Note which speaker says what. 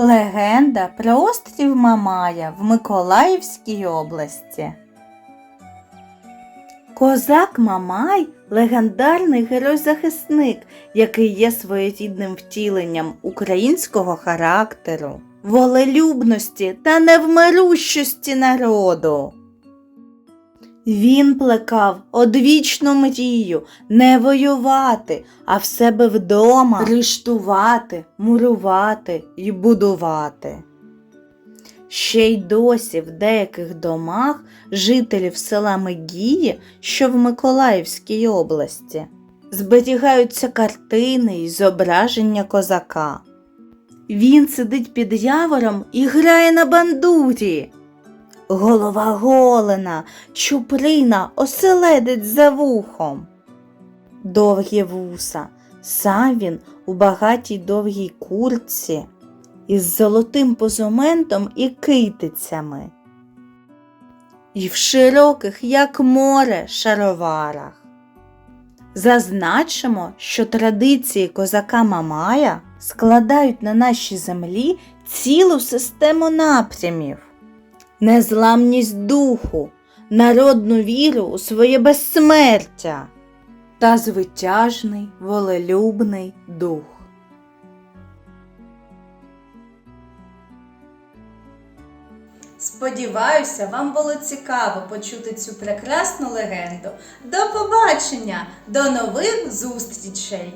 Speaker 1: Легенда про острів Мамая в Миколаївській області. Козак Мамай легендарний герой-захисник, який є своєрідним втіленням українського характеру, волелюбності та невмирущості народу. Він плекав одвічну мрію не воювати, а в себе вдома рештувати, мурувати і будувати. Ще й досі в деяких домах жителів села Мегії, що в Миколаївській області, зберігаються картини й зображення козака. Він сидить під явором і грає на бандурі. Голова голена, чуприна, оселедець за вухом. Довгі вуса, сам він у багатій довгій куртці із золотим позументом і китицями. І в широких, як море, шароварах. Зазначимо, що традиції козака Мамая складають на нашій землі цілу систему напрямів незламність духу, народну віру у своє безсмертя та звитяжний волелюбний дух.
Speaker 2: Сподіваюся, вам було цікаво почути цю прекрасну легенду. До побачення, до нових зустрічей!